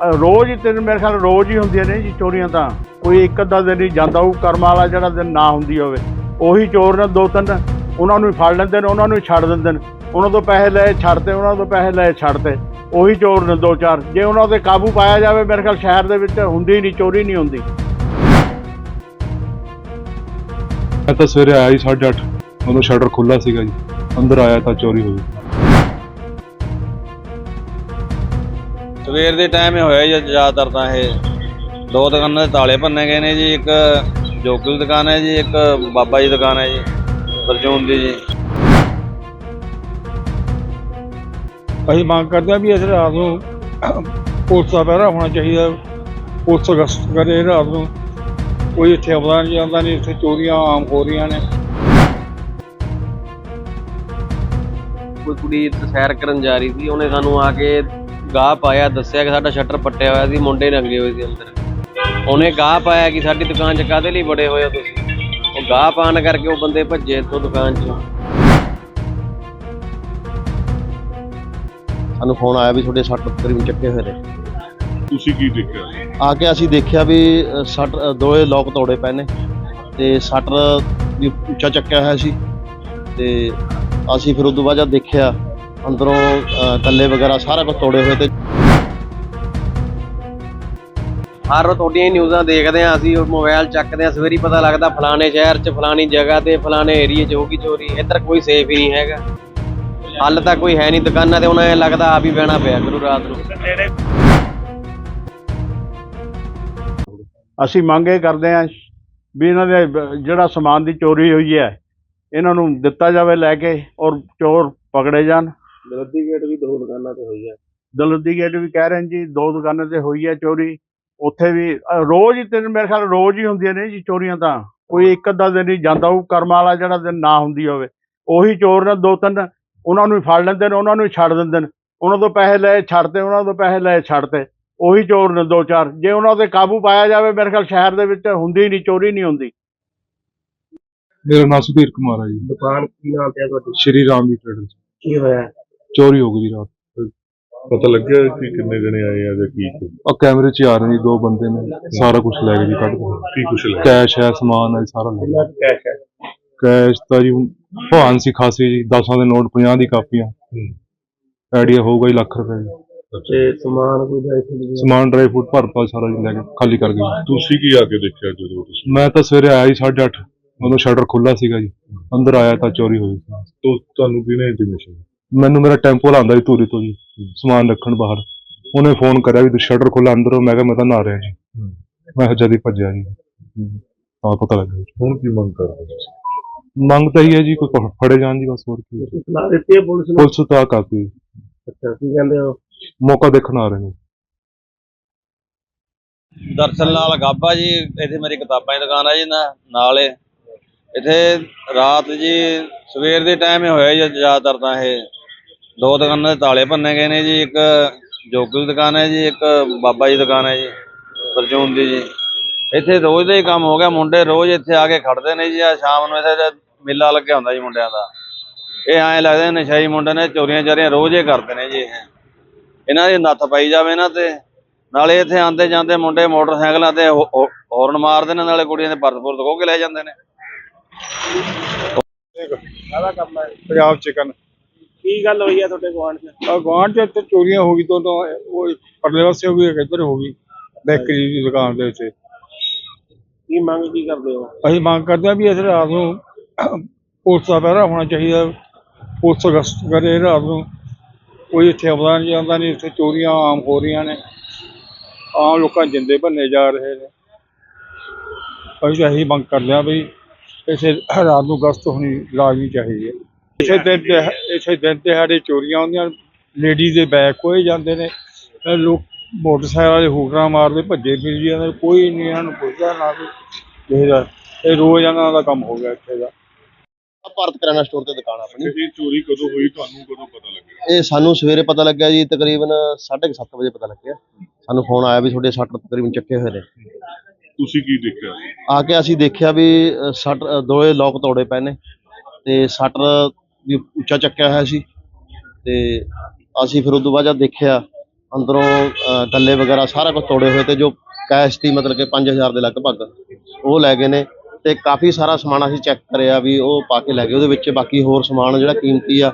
ਰੋਜ਼ ਹੀ ਤਿੰਨ ਮੇਰੇ ਖਿਆਲ ਰੋਜ਼ ਹੀ ਹੁੰਦੀਆਂ ਨੇ ਜੀ ਚੋਰੀਆਂ ਤਾਂ। ਕੋਈ ਇੱਕ ਅੱਧਾ ਦਿਨ ਹੀ ਜਾਂਦਾ ਉਹ ਕਰਮ ਵਾਲਾ ਜਿਹੜਾ ਦਿਨ ਨਾ ਹੁੰਦੀ ਹੋਵੇ। ਉਹੀ ਚੋਰ ਨੇ ਦੋ ਤਿੰਨ, ਉਹਨਾਂ ਨੂੰ ਹੀ ਫੜ ਲੈਂਦੇ ਨੇ, ਉਹਨਾਂ ਨੂੰ ਛੱਡ ਦਿੰਦੇ ਨੇ। ਉਹਨਾਂ ਤੋਂ ਪੈਸੇ ਲਏ ਛੱਡਤੇ ਉਹਨਾਂ ਤੋਂ ਪੈਸੇ ਲਏ ਛੱਡਤੇ ਉਹੀ ਚੋਰ ਨੇ ਦੋ ਚਾਰ। ਜੇ ਉਹਨਾਂ ਤੇ ਕਾਬੂ ਪਾਇਆ ਜਾਵੇ, ਮੇਰੇ ਖਿਆਲ ਸ਼ਹਿਰ ਦੇ ਵਿੱਚ ਹੁੰਦੀ ਨਹੀਂ, ਚੋਰੀ ਨਹੀਂ ਹੁੰਦੀ। ਮੈਂ ਤਾਂ ਸਵੇਰੇ ਆਇਆ ਜੀ 8:30 ਉਦੋਂ ਸ਼ਟਰ ਖੁੱਲਾ ਸੀਗਾ ਜੀ। ਅੰਦਰ ਆਇਆ ਤਾਂ ਚੋਰੀ ਹੋਈ। ਸਵੇਰ ਦੇ ਟਾਈਮ ਹੀ ਹੋਇਆ ਜੀ ਜ਼ਿਆਦਾਤਰ ਤਾਂ ਇਹ ਦੋ ਦੁਕਾਨਾਂ ਦੇ ਤਾਲੇ ਭੰਨੇ ਗਏ ਨੇ ਜੀ ਇੱਕ ਜੋਗੀ ਦੀ ਦੁਕਾਨ ਹੈ ਜੀ ਇੱਕ ਬਾਬਾ ਜੀ ਦੀ ਦੁਕਾਨ ਹੈ ਜੀ ਪਰਚੂਨ ਦੀ ਜੀ। ਅਸੀਂ ਮੰਗ ਕਰਦੇ ਹਾਂ ਵੀ ਇਸ ਰਾਤ ਨੂੰ ਪੁਲਿਸ ਦਾ ਪਹਿਰਾ ਹੋਣਾ ਚਾਹੀਦਾ ਪੁਲਿਸ ਗਸ਼ਤ ਕਰੇ ਰਾਤ ਨੂੰ। ਕੋਈ ਇੱਥੇ ਆਉਂਦਾ ਨਹੀਂ ਜਾਂਦਾ ਨਹੀਂ ਇੱਥੇ ਚੋਰੀਆਂ ਆਮ ਹੋ ਰਹੀਆਂ ਨੇ। ਕੋਈ ਕੁੜੀ ਸੈਰ ਕਰਨ ਜਾ ਰਹੀ ਸੀ ਉਹਨੇ ਸਾਨੂੰ ਆ ਕੇ ਗਾਹ ਪਾਇਆ ਦੱਸਿਆ ਕਿ ਸਾਡਾ ਸ਼ਟਰ ਪੱਟਿਆ ਹੋਇਆ ਸੀ ਮੁੰਡੇ ਨੰਗੇ ਹੋਏ ਸੀ ਅੰਦਰ। ਉਹਨੇ ਗਾਹ ਪਾਇਆ ਕਿ ਸਾਡੀ ਦੁਕਾਨ 'ਚ ਕਾਹਦੇ ਲਈ ਬੜੇ ਹੋਏ ਹੋ ਤੁਸੀਂ? ਉਹ ਗਾਹ ਪਾਣ ਕਰਕੇ ਉਹ ਬੰਦੇ ਭੱਜੇ ਇੱਥੋਂ ਦੁਕਾਨ 'ਚੋਂ। ਸਾਨੂੰ ਫੋਨ ਆਇਆ ਵੀ ਤੁਹਾਡੇ ਸੱਟ ਤਕਰੀਬਨ ਚੱਕੇ ਹੋਏ ਨੇ। ਤੁਸੀਂ ਕੀ ਦੇਖਿਆ? ਆ ਕੇ ਅਸੀਂ ਦੇਖਿਆ ਵੀ ਅ, ਸੱਟ ਅ, ਦੋਏ ਲੋਕ ਤੋੜੇ ਪਏ ਨੇ ਤੇ ਸ਼ਟਰ ਵੀ ਉੱਚਾ ਚੱਕਿਆ ਹੋਇਆ ਸੀ ਤੇ ਅਸੀਂ ਫਿਰ ਉਦੋਂ ਬਾਅਦ ਜਦ ਦੇਖਿਆ ਅੰਦਰੋਂ ਅ, ਕੱਲੇ ਵਗੈਰਾ ਸਾਰਾ ਕੁਝ ਤੋੜੇ ਹੋਏ ਤੇ ਹਰ ਰੋਜ਼ ਤੁਹਾਡੀਆਂ ਨਿਊਜ਼ਾਂ ਦੇਖਦੇ ਆ ਅਸੀਂ ਮੋਬਾਈਲ ਚੱਕਦੇ ਆ ਸਵੇਰੀ ਪਤਾ ਲੱਗਦਾ ਫਲਾਣੇ ਸ਼ਹਿਰ 'ਚ ਫਲਾਣੀ ਜਗ੍ਹਾ ਤੇ ਫਲਾਣੇ ਏਰੀਏ 'ਚ ਹੋਗੀ ਚੋਰੀ ਇੱਧਰ ਕੋਈ ਸੇਫ ਹੀ ਨਹੀਂ ਹੈਗਾ। ਹੱਲ ਤਾਂ ਕੋਈ ਹੈ ਨਹੀਂ ਦੁਕਾਨਾਂ ਤੇ ਉਹਨਾਂ ਐ ਲੱਗਦਾ ਆਪ ਹੀ ਬਹਿਣਾ ਪਿਆ ਕਰੂ ਰਾਤ ਨੂੰ। ਅਸੀਂ ਮੰਗ ਇਹ ਕਰਦੇ ਹਾਂ ਵੀ ਇਹਨਾਂ ਦੇ ਜਿਹੜਾ ਸਮਾਨ ਦੀ ਚੋਰੀ ਹੋਈ ਹੈ ਇਹਨਾਂ ਨੂੰ ਦਿੱਤਾ ਜਾਵੇ ਲੈ ਕੇ ਔਰ ਚੋਰ ਪਕੜੇ ਜਾਣ। ਦਲੱਦੀ ਗੇਟ ਵੀ ਦੋ ਦੁਕਾਨਾਂ ਤੇ ਹੋਈ ਹੈ ਦਲਦੀ ਗੇਟ ਵੀ ਕਹਿ ਰਹੇ ਨੇ ਜੀ ਦੋ ਦੁਕਾਨਾਂ ਤੇ ਹੋਈ ਹੈ ਚੋਰੀ। ਉੱਥੇ ਵੀ ਰੋਜ਼ ਹੀ ਤਿੰਨ ਮੇਰੇ ਖਿਆਲ ਰੋਜ਼ ਹੀ ਹੁੰਦੀਆਂ ਨੇ ਜੀ ਚੋਰੀਆਂ ਤਾਂ। ਕੋਈ ਇੱਕ ਅੱਧਾ ਦਿਨ ਹੀ ਜਾਂਦਾ ਉਹ ਕਰਮ ਵਾਲਾ ਜਿਹੜਾ ਦਿਨ ਨਾ ਹੁੰਦੀ ਹੋਵੇ। ਉਹੀ ਚੋਰ ਨੇ ਦੋ ਤਿੰਨ ਉਹਨਾਂ ਨੂੰ ਹੀ ਫੜ ਲੈਂਦੇ ਨੇ ਉਹਨਾਂ ਨੂੰ ਹੀ ਛੱਡ ਦਿੰਦੇ ਨੇ। ਉਹਨਾਂ ਤੋਂ ਪੈਸੇ ਲਏ ਛੱਡਤੇ ਉਹਨਾਂ ਤੋਂ ਪੈਸੇ ਲਏ ਛੱਡਤੇ। ਉਹੀ ਚੋਰ ਨੇ ਦੋ ਚਾਰ। ਜੇ ਉਹਨਾਂ ਤੇ ਕਾਬੂ ਪਾਇਆ ਜਾਵੇ ਮੇਰੇ ਖਿਆਲ ਸ਼ਹਿਰ ਦੇ ਵਿੱਚ ਹੁੰਦੀ ਨਹੀਂ ਚੋਰੀ ਨਹੀਂ ਹੁੰਦੀ। ਮੇਰਾ ਨਾਮ ਸੁਧੀਰ ਕੁਮਾਰ ਹੈ ਜੀ। ਦੁਕਾਨ ਕੀ ਨਾਮ ਤੇ ਤੁਹਾਡੀ? ਸ਼੍ਰੀ ਰਾਮ ਦੀ ਟ੍ਰੇਡਰਸ ਕੀ ਹੋਇਆ? ਚੋਰੀ ਹੋ ਗਈ ਜੀ ਰਾਤ। ਪਤਾ ਲੱਗਿਆ ਕਿ ਕਿੰਨੇ ਜਣੇ ਆਏ ਆ ਜਾਂ ਕੀ ਆ ਕੈਮਰੇ 'ਚ ਹੀ ਆ ਰਹੇ ਜੀ ਦੋ ਬੰਦੇ ਨੇ। ਸਾਰਾ ਕੁਝ ਲੈ ਗਏ ਜੀ ਕੱਢ ਕੇ। ਕੀ ਕੁਛ ਲੈ ਕੈਸ਼ ਹੈ ਸਮਾਨ ਹੈ ਸਾਰਾ ਲੈ ਗਏ। ਕੈਸ਼ ਹੈ ਕੈਸ਼ ਤਾਂ ਜੀ ਭਾਨ ਸੀ ਖਾਸੀ ਜੀ 10 ਦੇ ਨੋਟ 50 ਦੀ ਕਾਪੀਆਂ। ਆਈਡੀਆ ਹੋਊਗਾ ਜੀ ਲੱਖ ਰੁਪਏ ਜੀ। ਤੇ ਸਮਾਨ ਕੋਈ ਜਾਇ ਸੀ ਸਮਾਨ ਡਰਾਈ ਫੂਡ ਭਰਪਾ ਸਾਰਾ ਜੀ ਲੈ ਕੇ ਖਾਲੀ ਕਰ ਗਏ। ਤੁਸੀਂ ਕੀ ਆ ਕੇ ਦੇਖਿਆ ਜਦੋਂ ਤੁਸੀਂ? ਮੈਂ ਤਾਂ ਸਵੇਰੇ ਆਇਆ ਜੀ 8:30 ਉਦੋਂ ਸ਼ਟਰ ਖੁੱਲਾ ਸੀਗਾ ਜੀ। ਅੰਦਰ ਆਇਆ ਤਾਂ ਚੋਰੀ ਹੋਈ। ਸੀ ਤੋ ਤੁਹਾਨੂੰ ਕਿਹਨੇ ਇੰਟੀਮੇਸ਼ਨ ਮੈਨੂੰ ਮੇਰਾ ਟੈਂਪੋ ਲਾਂਦਾ ਜੀ ਧੂਰੀ ਤੋਂ ਜੀ ਸਮਾਨ ਰੱਖਣ ਬਾਹਰ। ਉਹਨੇ ਫੋਨ ਕਰਿਆ ਵੀ ਸ਼ਟਰ ਖੁੱਲਾ ਅੰਦਰ ਹੋ। ਮੈਂ ਕਿਹਾ ਮੈਂ ਤਾਂ ਨਹਾ ਰਿਹਾ ਜੀ। ਮੈਂ ਕਿਹਾ ਜਦ ਹੀ ਭੱਜਿਆ ਜੀ। ਤਾਂ ਪਤਾ ਲੱਗਾ ਜੀ। ਹੁਣ ਕੀ ਮੰਗ ਕਰਦੇ ਤੁਸੀਂ? ਮੰਗ ਤਾਂ ਹੀ ਹੈ ਜੀ ਕੋਈ ਫੜੇ ਜਾਣ ਦੀ ਬਸ ਹੋਰ ਕੀ ਹੈ। ਸਲਾਹ ਦਿੱਤੀ ਹੈ ਪੁਲਿਸ ਨੂੰ? ਪੁਲਿਸ ਤਾਂ ਕਾਫੀ। ਅੱਛਾ ਕੀ ਕਹਿੰਦੇ ਹੋ? ਮੌਕਾ ਦੇਖਣ ਆ ਰਹੇ ਨੇ। ਦਰਸ਼ਨ ਲਾਲ ਗਾਬਾ ਜੀ ਇੱਥੇ ਮੇਰੀ ਕਿਤਾਬਾਂ ਦੀ ਦੁਕਾਨ ਹੈ ਜੀ ਨਾਲ ਇੱਥੇ ਰਾਤ ਜੀ ਸਵੇਰ ਦੇ ਟਾਈਮ ਹੀ ਹੋਇਆ ਜੀ ਜ਼ਿਆਦਾਤਰ ਤਾਂ ਇਹ। ਦੋ ਦੁਕਾਨਾਂ ਦੇ ਤਾਲੇ ਭੰਨੇ ਗਏ ਨੇ ਜੀ, ਇੱਕ ਜੋਗੀ ਦੀ ਦੁਕਾਨ ਹੈ ਜੀ, ਇੱਕ ਬਾਬਾ ਜੀ ਦੀ ਦੁਕਾਨ ਹੈ ਜੀ, ਪਰਚੂਨ ਦੀ ਜੀ। ਇੱਥੇ ਰੋਜ਼ ਦਾ ਹੀ ਕੰਮ ਹੋ ਗਿਆ, ਮੁੰਡੇ ਰੋਜ਼ ਇੱਥੇ ਆ ਕੇ ਖੜਦੇ ਨੇ ਜੀ ਆ ਸ਼ਾਮ ਨੂੰ ਇੱਥੇ ਮੇਲਾ ਲੱਗਿਆ ਹੁੰਦਾ ਜੀ ਮੁੰਡਿਆਂ ਦਾ। ਇਹ ਐਂ ਲੱਗਦਾ ਨਸ਼ਾਈ ਮੁੰਡੇ ਨੇ ਚੋਰੀਆਂ ਚਾਰੀਆਂ ਰੋਜ਼ ਹੀ ਕਰਦੇ ਨੇ ਜੀ ਇਹ। ਇਹਨਾਂ ਦੀ ਨੱਥ ਪਾਈ ਜਾਵੇ ਇਹਨਾਂ ਤੇ। ਨਾਲੇ ਇੱਥੇ ਆਂਦੇ ਜਾਂਦੇ ਮੁੰਡੇ ਮੋਟਰਸਾਈਕਲਾਂ ਤੇ ਹੋ- ਹੌਰਨ ਮਾਰਦੇ ਨੇ, ਨਾਲੇ ਕੁੜੀਆਂ ਦੇ ਪਰਸ ਪੁਰਸ ਕੇ ਲੈ ਜਾਂਦੇ ਨੇ। ਪੰਜਾਬ ਚਿਕਨ ਕੀ ਗੱਲ ਹੋਈ ਹੈ ਤੁਹਾਡੇ ਗਵਾਂਢ 'ਚ? ਗਵਾਂਢ 'ਚ ਇੱਥੇ ਚੋਰੀਆਂ ਹੋ ਗਈ ਤੋਂ ਤਾਂ ਉਹ ਪਰਲੇ ਪਾਸੇ ਹੋ ਗਈ ਇੱਕ ਇੱਧਰ ਹੋ ਗਈ ਬੈਕਰੀ ਦੀ ਦੁਕਾਨ ਦੇ ਉੱਤੇ। ਕੀ ਮੰਗ ਕੀ ਕਰਦੇ ਹੋ? ਅਸੀਂ ਮੰਗ ਕਰਦੇ ਹਾਂ ਵੀ ਇਸ ਰਾਤ ਨੂੰ ਪੁਲਿਸ ਦਾ ਪਹਿਰਾ ਹੋਣਾ ਚਾਹੀਦਾ ਪੁਲਿਸ ਗਸ਼ਤ ਕਰੇ ਰਾਤ ਨੂੰ। ਕੋਈ ਇੱਥੇ ਆਉਂਦਾ ਨਹੀਂ ਜਾਂਦਾ ਨਹੀਂ ਇੱਥੇ ਚੋਰੀਆਂ ਆਮ ਹੋ ਰਹੀਆਂ ਨੇ। ਆਮ ਲੋਕਾਂ ਦੇ ਜਿੰਦੇ ਭੰਨੇ ਜਾ ਰਹੇ ਨੇ। ਅਸੀਂ ਤਾਂ ਇਹੀ ਮੰਗ ਕਰਦੇ ਹਾਂ ਵੀ ਇੱਥੇ ਰਾਤ ਨੂੰ ਗਸ਼ਤ ਹੋਣੀ ਲਾਜ਼ਮੀ ਚਾਹੀਦੀ ਹੈ। ਇੱਥੇ ਦਿਨ ਦਿਹਾ- ਇੱਥੇ ਦਿਨ ਦਿਹਾੜੇ ਚੋਰੀਆਂ ਹੁੰਦੀਆਂ ਲੇਡੀਜ਼ ਦੇ ਬੈਗ ਖੋਏ ਜਾਂਦੇ ਨੇ ਇਹ ਲੋਕ ਮੋਟਰਸਾਈਕਲ ਵਾਲੇ ਹੂਟਰਾਂ ਮਾਰਦੇ ਭੱਜੇ ਫਿਰ ਜਾਂਦੇ ਨੇ, ਕੋਈ ਨਹੀਂ ਇਹਨਾਂ ਨੂੰ ਪੁੱਛਦਾ ਨਾ ਕੋਈ ਦੇਖਦਾ। ਇਹ ਰੋਜ਼ ਇਹਨਾਂ ਦਾ ਕੰਮ ਹੋ ਗਿਆ ਇੱਥੇ ਦਾ। ਭਾਰਤ ਕਰਿਆਨਾ ਸਟੋਰ ਤੇ ਦੁਕਾਨ ਆਪਣੀ। ਇਹ ਚੋਰੀ ਕਦੋਂ ਹੋਈ? ਤੁਹਾਨੂੰ ਕਦੋਂ ਪਤਾ ਲੱਗਿਆ? ਇਹ ਸਾਨੂੰ ਸਵੇਰੇ ਪਤਾ ਲੱਗਿਆ ਜੀ ਤਕਰੀਬਨ 7:30 ਵਜੇ ਪਤਾ ਲੱਗਿਆ। ਸਾਨੂੰ ਫੋਨ ਆਇਆ ਵੀ ਤੁਹਾਡੇ ਸੱਟ ਤਕਰੀਬਨ ਚੱਕੇ ਹੋਏ ਨੇ। ਤੁਸੀਂ ਕੀ ਦੇਖਿਆ? ਆ ਕੇ ਅਸੀਂ ਦੇਖਿਆ ਵੀ ਅ, ਦੋਏ ਲੋਕ ਤੋੜੇ ਪਏ ਨੇ ਤੇ ਸ਼ਟਰ ਵੀ ਉੱਚਾ ਚੱਕਿਆ ਹੋਇਆ ਸੀ ਤੇ ਅਸੀਂ ਫਿਰ ਉਦੋਂ ਬਾਅਦ ਜਦ ਦੇਖਿਆ ਅੰਦਰੋਂ ਗੱਲੇ ਵਗੈਰਾ ਸਾਰਾ ਕੁਝ ਤੋੜੇ ਹੋਏ ਤੇ ਜੋ ਕੈਸ਼ ਸੀ ਮਤਲਬ ਕਿ 5000 ਦੇ ਲਗਭਗ ਉਹ ਲੈ ਗਏ ਨੇ ਤੇ ਕਾਫੀ ਸਾਰਾ ਸਮਾਨ ਅਸੀਂ ਚੈੱਕ ਕਰਿਆ ਵੀ ਉਹ ਪਾ ਕੇ ਲੈ ਗਏ। ਉਹਦੇ ਵਿੱਚ ਬਾਕੀ ਹੋਰ ਸਮਾਨ ਜਿਹੜਾ ਕੀਮਤੀ ਆ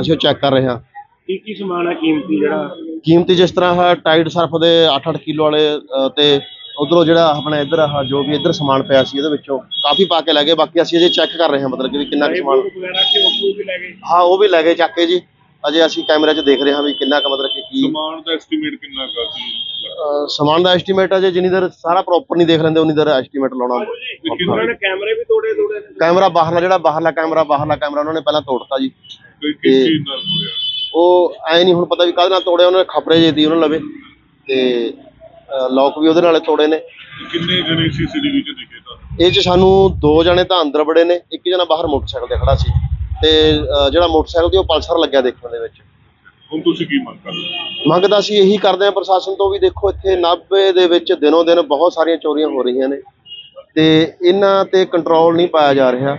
ਅਸੀਂ ਉਹ ਚੈੱਕ ਕਰ ਰਹੇ ਹਾਂ। ਕੀ ਕੀ ਸਮਾਨ ਹੈ ਕੀਮਤੀ ਜਿਹੜਾ? ਕੀਮਤੀ ਜਿਸ ਤਰ੍ਹਾਂ ਆਹ ਟਾਈਡ ਸਰਫ ਦੇ 8-8 ਕਿਲੋ ਵਾਲੇ ਤੇ ਉਧਰੋਂ ਜਿਹੜਾ ਆਪਣਾ ਇੱਧਰ ਆਹ ਜੋ ਵੀ ਇੱਧਰ ਸਮਾਨ ਪਿਆ ਸੀ ਇਹਦੇ ਵਿੱਚੋਂ ਕਾਫੀ ਪਾ ਕੇ ਲੈ ਗਏ ਬਾਕੀ ਅਸੀਂ ਅਜੇ ਚੈੱਕ ਕਰ ਰਹੇ ਹਾਂ ਮਤਲਬ ਕਿ ਵੀ ਕਿੰਨਾ ਕੁ ਸਮਾਨ। ਵਗੈਰਾ ਕਿ ਉਹ ਵੀ ਲੈ ਗਏ? ਹਾਂ ਉਹ ਵੀ ਲੈ ਗਏ ਚੱਕ ਕੇ ਜੀ। ਅਜੇ ਅਸੀਂ ਕੈਮਰੇ 'ਚ ਦੇਖ ਰਹੇ ਹਾਂ ਵੀ ਕਿੰਨਾ ਕੁ ਮਤਲਬ ਕਿ ਕੀ ਸਮਾਨ ਦਾ ਐਸਟੀਮੇਟ ਕਿੰਨਾ ਕਾ ਸੀ ਅਹ ਸਮਾਨ ਦਾ ਐਸਟੀਮੇਟ ਅਜੇ ਜਿੰਨੀ ਦੇਰ ਸਾਰਾ ਪ੍ਰੋਪਰ ਨਹੀਂ ਦੇਖ ਲੈਂਦੇ ਉਨੀ ਦੇਰ ਐਸਟੀਮੇਟ ਲਾਉਣਾ। ਤੇ। ਕਿੰਨਾ ਨੇ ਕੈਮਰੇ ਵੀ ਤੋੜੇ ਤੋੜੇ ਕੈਮਰਾ ਬਾਹਰਲਾ ਜਿਹੜਾ ਬਾਹਰਲਾ ਕੈਮਰਾ ਬਾਹਰਲਾ ਕੈਮਰਾ ਉਹਨਾਂ ਨੇ ਪਹਿਲਾਂ ਤੋੜਤਾ ਜੀ। ਕੋਈ ਕਿਸ ਤੇ- ਚੀਜ਼ ਨਾਲ ਹੋਇਆ ਉਹ ਐ ਨਹੀਂ ਹੁਣ ਪਤਾ ਵੀ ਕਾਹਦੇ ਨਾਲ ਤੋੜਿਆ ਉਹਨਾਂ ਨੇ ਖਪਰੇ ਜੇ ਦੀ ਉਹਨਾਂ ਲਵੇ। ਤੇ ਲੋਕ ਵੀ ਉਹਦੇ ਨਾਲੇ ਤੋੜੇ ਨੇ। ਕਿੰਨੇ ਜਣੇ ਸੀਸੀਟੀਵੀ 'ਚ ਦਿਖੇ ਤਾਂ? ਇਹ ਚ ਸਾਨੂੰ ਦੋ ਜਣੇ ਤਾਂ ਅੰਦਰ ਬੜੇ ਨੇ ਇੱਕ ਜਣਾ ਬਾਹਰ ਮੋਟਰਸਾਈਕਲ ਤੇ ਖੜਾ ਸੀ। ਤੇ ਜਿਹੜਾ ਮੋਟਰਸਾਈਕਲ ਤੇ ਉਹ ਪਲਸਰ ਲੱਗਿਆ ਦੇਖਣ ਦੇ ਵਿੱਚ। ਹੁਣ ਤੁਸੀਂ ਕੀ ਮੰਗ ਕਰਦੇ ਹੋ? ਮੰਗ ਤਾਂ ਅਸੀਂ ਇਹੀ ਕਰਦੇ ਹਾਂ ਪ੍ਰਸ਼ਾਸਨ ਤੋਂ ਵੀ ਦੇਖੋ ਇੱਥੇ ਨਾਭੇ ਦੇ ਵਿੱਚ ਦਿਨੋਂ ਦਿਨ ਬਹੁਤ ਸਾਰੀਆਂ ਚੋਰੀਆਂ ਹੋ ਰਹੀਆਂ ਨੇ। ਤੇ ਇਹਨਾਂ ਤੇ ਕੰਟਰੋਲ ਨਹੀਂ ਪਾਇਆ ਜਾ ਰਿਹਾ।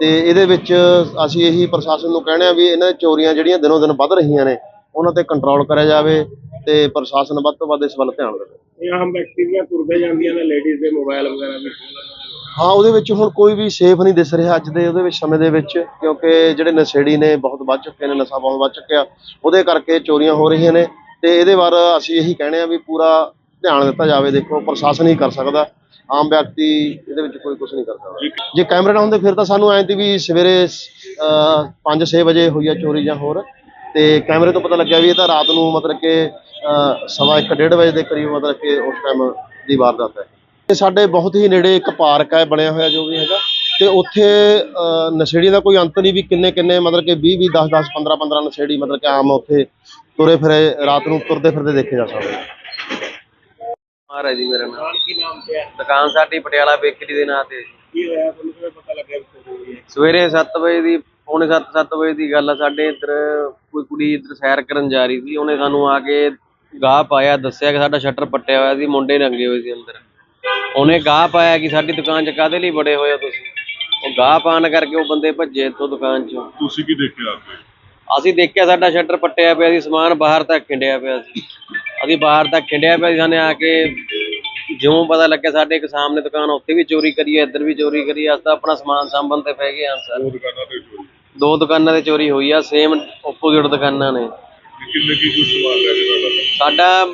ਤੇ ਇਹਦੇ ਵਿੱਚ ਅਸੀਂ ਇਹੀ ਪ੍ਰਸ਼ਾਸਨ ਨੂੰ ਕਹਿੰਦੇ ਆ ਵੀ ਇਹਨਾਂ ਚੋਰੀਆਂ ਜਿਹੜੀਆਂ ਦਿਨੋਂ ਦਿਨ ਵੱਧ ਰਹੀਆਂ ਨੇ ਉਹਨਾਂ ਤੇ ਕੰਟਰੋਲ ਕਰਿਆ ਜਾਵੇ। ਤੇ ਪ੍ਰਸ਼ਾਸਨ ਵੱਧ ਤੋਂ ਵੱਧ ਇਸ ਵੱਲ ਧਿਆਨ ਦੇਵੇ। ਇਹ ਆਮ ਦੀਆਂ ਤੁਰਦੇ ਜਾਂਦੀਆਂ ਨੇ ਲੇਡੀਜ਼ ਦੇ ਮੋਬਾਈਲ ਵਗੈਰਾ ਵੀ। ਹਾਂ ਉਹਦੇ ਵਿੱਚ ਹੁਣ ਕੋਈ ਵੀ ਸੇਫ ਨਹੀਂ ਦਿਸ ਰਿਹਾ ਅੱਜ ਦੇ ਉਹਦੇ ਵਿੱਚ ਸਮੇਂ ਦੇ ਵਿੱਚ ਕਿਉਂਕਿ ਜਿਹੜੇ ਨਸ਼ੇੜੀ ਨੇ ਬਹੁਤ ਵੱਧ ਚੁੱਕੇ ਨੇ ਨਸ਼ਾ ਬਹੁਤ ਵੱਧ ਚੁੱਕਿਆ। ਉਹਦੇ ਕਰਕੇ ਚੋਰੀਆਂ ਹੋ ਰਹੀਆਂ ਨੇ ਤੇ ਇਹਦੇ ਬਾਰੇ ਅਸੀਂ ਇਹੀ ਕਹਿੰਦੇ ਆ ਵੀ ਪੂਰਾ ਧਿਆਨ ਦਿੱਤਾ ਜਾਵੇ ਦੇਖੋ ਪ੍ਰਸ਼ਾਸਨ ਹੀ ਕਰ ਸਕਦਾ। ਆਮ ਵਿਅਕਤੀ ਇਹਦੇ ਵਿੱਚ ਕੋਈ ਕੁਝ ਨਹੀਂ ਕਰ ਸਕਦਾ ਜੇ ਕੈਮਰੇ ਨਾ ਹੁੰਦੇ ਫਿਰ ਤਾਂ ਸਾਨੂੰ ਐਂ ਤੀ ਵੀ ਸਵੇਰੇ 5-6 ਵਜੇ ਹੋਈ ਆ ਚੋਰੀ ਜਾਂ ਹੋਰ। ਤੇ ਕੈਮਰੇ ਤੋਂ ਪਤਾ ਲੱਗਿਆ ਵੀ ਇਹ ਤਾਂ ਰਾਤ ਨੂੰ ਮਤਲਬ ਕਿ ਸਵਾ ਇੱਕ ਡੇਢ ਵਜੇ ਦੇ ਕਰੀਬ ਮਤਲਬ ਕਿ ਉਸ ਟਾਈਮ ਦੀ ਵਾਰਦਾਤ ਹੈ। ਤੇ ਸਾਡੇ ਬਹੁਤ ਹੀ ਨੇੜੇ ਇੱਕ ਪਾਰਕ ਹੈ ਬਣਿਆ ਹੋਇਆ ਜੋ ਵੀ ਹੈਗਾ। ਤੇ ਉੱਥੇ ਅਹ, ਨਸ਼ੇੜੀਆਂ ਦਾ ਕੋਈ ਅੰਤ ਨਹੀਂ ਵੀ ਕਿੰਨੇ ਕਿੰਨੇ ਮਤਲਬ ਕਿ 20 20 10 10 15 15 ਨਸ਼ੇੜੀ ਮਤਲਬ ਕਿ ਆਮ ਉੱਥੇ ਤੁਰੇ ਫਿਰੇ ਰਾਤ ਨੂੰ ਤੁਰਦੇ ਫਿਰਦੇ ਦੇਖੇ ਜਾ ਸਕਦੇ ਮਹਾਰਾਜ ਜੀ ਮੇਰਾ ਨਾਮ। ਕੀ ਨਾਮ ਤੇ ਹੈ ਦੁਕਾਨ ਸਾਡੀ ਪਟਿਆਲਾ ਬੇਕਰੀ ਦੇ ਨਾਂ ਤੇ। ਕੀ ਹੋਇਆ? ਤੁਹਾਨੂੰ ਕਿਵੇਂ ਪਤਾ ਲੱਗਿਆ ਸਵੇਰੇ 7 ਵਜੇ ਦੀ ਪੌਣੇ 7 7 ਵਜੇ ਦੀ ਗੱਲ ਆ ਸਾਡੇ ਇੱਧਰ ਕੋਈ ਕੁੜੀ ਇੱਧਰ ਸੈਰ ਕਰਨ ਜਾ ਰਹੀ ਸੀ ਉਹਨੇ ਸਾਨੂੰ ਆ ਕੇ ਗਾਹ ਪਾਇਆ ਦੱਸਿਆ ਕਿ ਸਾਡਾ ਸ਼ਟਰ ਪੱਟਿਆ ਹੋਇਆ ਸੀ ਮੁੰਡੇ ਨੰਗੇ ਹੋਏ ਸੀ ਅੰਦਰ। ਉਹਨੇ ਗਾਹ ਪਾਇਆ ਕਿ ਸਾਡੀ ਦੁਕਾਨ 'ਚ ਕਾਹਦੇ ਲਈ ਬੜੇ ਹੋਏ ਹੋ ਤੁਸੀਂ? ਉਹ ਗਾਹ ਪਾਣ ਕਰਕੇ ਉਹ ਬੰਦੇ ਭੱਜੇ ਇੱਥੋਂ ਦੁਕਾਨ 'ਚੋਂ। ਤੁਸੀਂ ਕੀ ਦੇਖਿਆ ਆਪੇ ਅਸੀਂ ਦੇਖਿਆ ਸਾਡਾ ਸ਼ਟਰ ਪੱਟਿਆ ਪਿਆ ਸੀ ਸਮਾਨ ਬਾਹਰ ਤੱਕ ਖਿੰਡਿਆ ਪਿਆ ਸੀ। ਅਸੀਂ ਬਾਹਰ ਤੱਕ ਖਿੰਡਿਆ ਪਿਆ ਸੀ ਸਾਨੇ ਆ ਕੇ ਜਿਉਂ ਪਤਾ ਲੱਗਿਆ ਸਾਡੇ ਇੱਕ ਸਾਹਮਣੇ ਦੁਕਾਨ ਉੱਥੇ ਵੀ ਚੋਰੀ ਕਰੀ ਹੈ ਇੱਧਰ ਵੀ ਚੋਰੀ ਕਰੀ ਹੈ ਅਸੀਂ ਤਾਂ ਆਪਣਾ ਸਮਾਨ ਸਾਂਭਣ ਤੇ ਪੈ ਗਏ ਹਾਂ ਸਰ। ਦੋ ਦੁਕਾਨਾਂ ਤੇ ਚੋਰੀ ਦੋ ਦੁਕਾਨਾਂ ਤੇ ਚੋਰੀ ਹੋਈ ਆ ਸੇਮ ਆਪੋਜ਼ਿਟ ਦੁਕਾਨਾਂ ਨੇ। ਤੇ ਕਿੰਨੇ ਕੀ ਕੁਝ ਸਮਾਨ ਲੈ ਕੇ ਤੁਹਾਡਾ? ਸਾਡਾ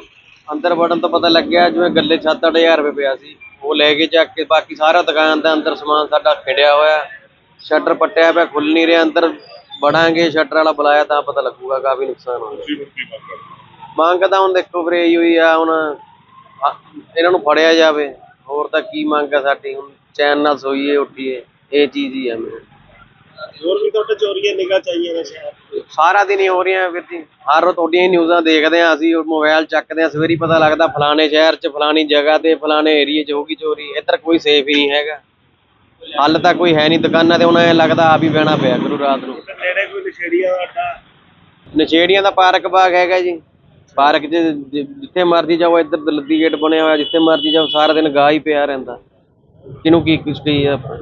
ਅੰਦਰ ਵੜਨ ਤੋਂ ਪਤਾ ਲੱਗਿਆ ਜਿਵੇਂ ਗੱਲੇ 7-8000 ਰੁਪਏ ਪਿਆ ਸੀ। ਉਹ ਲੈ ਕੇ ਚੱਕ ਕੇ ਬਾਕੀ ਸਾਰਾ ਦੁਕਾਨ ਦਾ ਅੰਦਰ ਸਮਾਨ ਸਾਡਾ ਖਿੰਡਿਆ ਹੋਇਆ। ਸ਼ਟਰ ਪੱਟਿਆ ਪਿਆ ਖੁੱਲ ਨਹੀਂ ਰਿਹਾ ਅੰਦਰ ਵੜਾਂਗੇ ਸ਼ਟਰ ਵਾਲਾ ਬੁਲਾਇਆ ਤਾਂ ਪਤਾ ਲੱਗੂਗਾ ਕਾਫੀ ਨੁਕਸਾਨ ਤੁਸੀਂ ਹੁਣ ਕੀ ਮੰਗ ਕਰਦੇ ਹੋ? ਮੰਗ ਤਾਂ ਹੁਣ ਦੇਖੋ ਵੀਰੇ ਇਹੀ ਹੋਈ ਆ ਹੁਣ ਆ- ਇਹਨਾਂ ਨੂੰ ਫੜਿਆ ਜਾਵੇ। ਹੋਰ ਤਾਂ ਕੀ ਮੰਗ ਆ ਸਾਡੀ ਹੁਣ ਚੈਨ ਨਾਲ ਸੋਈਏ ਉੱਠੀਏ ਇਹ ਚੀਜ਼ ਹੀ ਆ ਮੇਰੇ ਹੋਰ ਵੀ ਤੁਹਾਡੇ ਚੋਰੀਆਂ ਨਿਗਾਹ ਚਾਹੀਏ ਨੇ ਸ਼ਹਿਰ ਚ। ਸਾਰਾ ਦਿਨ ਹੀ ਹੋ ਰਹੀਆਂ ਵੀਰ ਜੀ। ਹਰ ਰੋਜ਼ ਤੁਹਾਡੀਆਂ ਹੀ ਨਿਊਜ਼ਾਂ ਦੇਖਦੇ ਆ ਅਸੀਂ ਮੋਬਾਈਲ ਚੱਕਦੇ ਆ ਸਵੇਰੀ ਪਤਾ ਲੱਗਦਾ ਫਲਾਣੇ ਸ਼ਹਿਰ 'ਚ ਫਲਾਣੀ ਜਗ੍ਹਾ ਤੇ ਫਲਾਣੇ ਏਰੀਏ 'ਚ ਹੋ ਗਈ ਚੋਰੀ। ਇੱਧਰ ਕੋਈ ਸੇਫ ਹੀ ਨਹੀਂ ਹੈਗਾ। ਹੱਲ ਤਾਂ ਕੋਈ ਹੈ ਨਹੀਂ ਦੁਕਾਨਾਂ ਤੇ ਹੁਣ ਐ ਲੱਗਦਾ ਆਪ ਹੀ ਬਹਿਣਾ ਪਿਆ ਕਰੂ ਰਾਤ ਨੂੰ। ਨੇੜੇ ਕੋਈ ਨਸ਼ੇੜੀਆਂ ਦਾ ਅੱਡਾ? ਨਸ਼ੇੜੀਆਂ ਦਾ ਪਾਰਕ ਬਾਗ ਹੈਗਾ ਜੀ। ਪਾਰਕ 'ਚ ਜਿ- ਜਿੱਥੇ ਮਰਜ਼ੀ ਜਾਓ ਇੱਧਰ ਦਲੱਦੀ ਗੇਟ ਬਣਿਆ ਹੋਇਆ ਜਿੱਥੇ ਮਰਜ਼ੀ ਜਾਓ ਸਾਰਾ ਦਿਨ ਗਾਹ ਹੀ ਪਿਆ ਰਹਿੰਦਾ। ਕਿਹਨੂੰ ਕੀ ਕੁਛ ਕਹੀ ਆਪਾਂ?